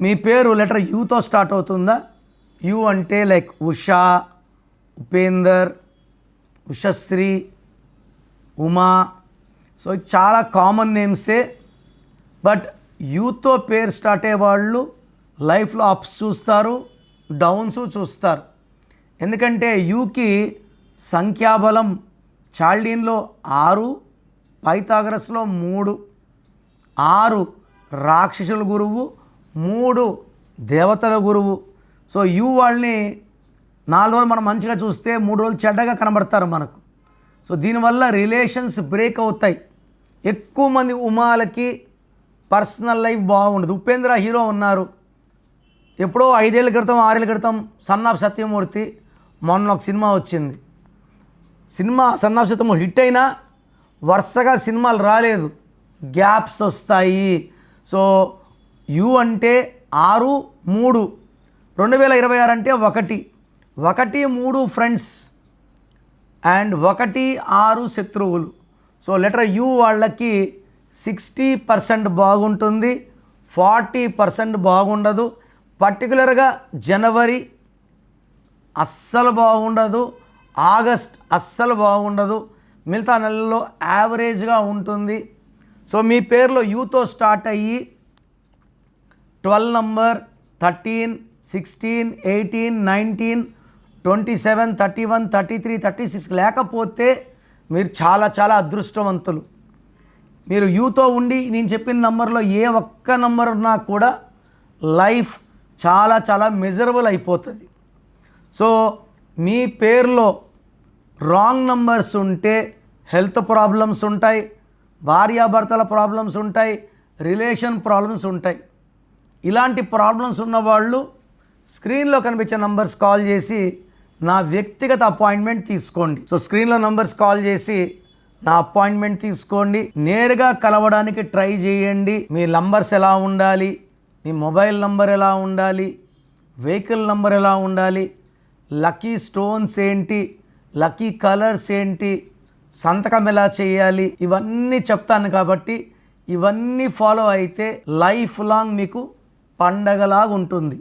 మీ పేరు లెటర్ యూతో స్టార్ట్ అవుతుందా? యు అంటే లైక్ ఉషా ఉపేందర్ ఉషశ్రీ ఉమా. సో చాలా కామన్ నేమ్సే. బట్ యూతో పేరు స్టార్ట్ అయ్యే వాళ్ళు లైఫ్లో అప్స్ చూస్తారు డౌన్స్ చూస్తారు. ఎందుకంటే యూకి సంఖ్యాబలం చాల్డీన్లో ఆరు పైతాగరస్లో మూడు ఆరు రాక్షసుల గురువు మూడు దేవతల గురువు. సో యూ వాళ్ళని నాలుగు రోజులు మనం మంచిగా చూస్తే మూడు రోజులు చెడ్డగా కనబడతారు మనకు. సో దీనివల్ల రిలేషన్స్ బ్రేక్ అవుతాయి. ఎక్కువ మంది ఉమాలకి పర్సనల్ లైఫ్ బాగుండదు. ఉపేంద్ర హీరో ఉన్నారు. ఎప్పుడో ఐదేళ్ళ క్రితం ఆరేళ్ళ క్రితం సన్ ఆఫ్ సత్యమూర్తి మొన్న ఒక సినిమా వచ్చింది. Cinema son of Satyamurthy hit అయినా వరుసగా సినిమాలు రాలేదు. గ్యాప్స్ వస్తాయి. సో యు అంటే ఆరు మూడు. రెండు వేల ఇరవై ఆరు అంటే ఒకటి. ఒకటి మూడు ఫ్రెండ్స్. అండ్ ఒకటి ఆరు శత్రువులు. సో లెటర్ యు వాళ్ళకి సిక్స్టీ పర్సెంట్ బాగుంటుంది. ఫార్టీ పర్సెంట్ బాగుండదు. పర్టికులర్గా జనవరి అస్సలు బాగుండదు. ఆగస్ట్ అస్సలు బాగుండదు. మిగతా నెలల్లో యావరేజ్గా ఉంటుంది. సో మీ పేరులో యూతో స్టార్ట్ అయ్యి twelve number thirteen sixteen eighteen nineteen twenty seven thirty one thirty three thirty six లేకపోతే మీరు చాలా చాలా అదృష్టవంతులు. మీరు యూతో ఉండి నేను చెప్పిన నంబర్లో ఏ ఒక్క నంబర్ ఉన్నా కూడా లైఫ్ చాలా చాలా మెజరబుల్ అయిపోతుంది. సో మీ పేరులో రాంగ్ నంబర్స్ ఉంటే హెల్త్ ప్రాబ్లమ్స్ ఉంటాయి భార్యాభర్తల ప్రాబ్లమ్స్ ఉంటాయి రిలేషన్ ప్రాబ్లమ్స్ ఉంటాయి. ఇలాంటి ప్రాబ్లమ్స్ ఉన్నవాళ్ళు స్క్రీన్లో కనిపించే నంబర్స్ కాల్ చేసి నా వ్యక్తిగత అపాయింట్మెంట్ తీసుకోండి. సో స్క్రీన్లో నంబర్స్ కాల్ చేసి నా అపాయింట్మెంట్ తీసుకోండి. నేరుగా కలవడానికి ట్రై చేయండి. మీ నంబర్స్ ఎలా ఉండాలి? మీ మొబైల్ నంబర్ ఎలా ఉండాలి? వెహికల్ నంబర్ ఎలా ఉండాలి? లక్కీ స్టోన్స్ ఏంటి? లక్కీ కలర్స్ ఏంటి? సంతకం ఎలా చేయాలి? ఇవన్నీ చెప్తాను కాబట్టి ఇవన్నీ ఫాలో అయితే లైఫ్ లాంగ్ మీకు పండగలాగా ఉంటుంది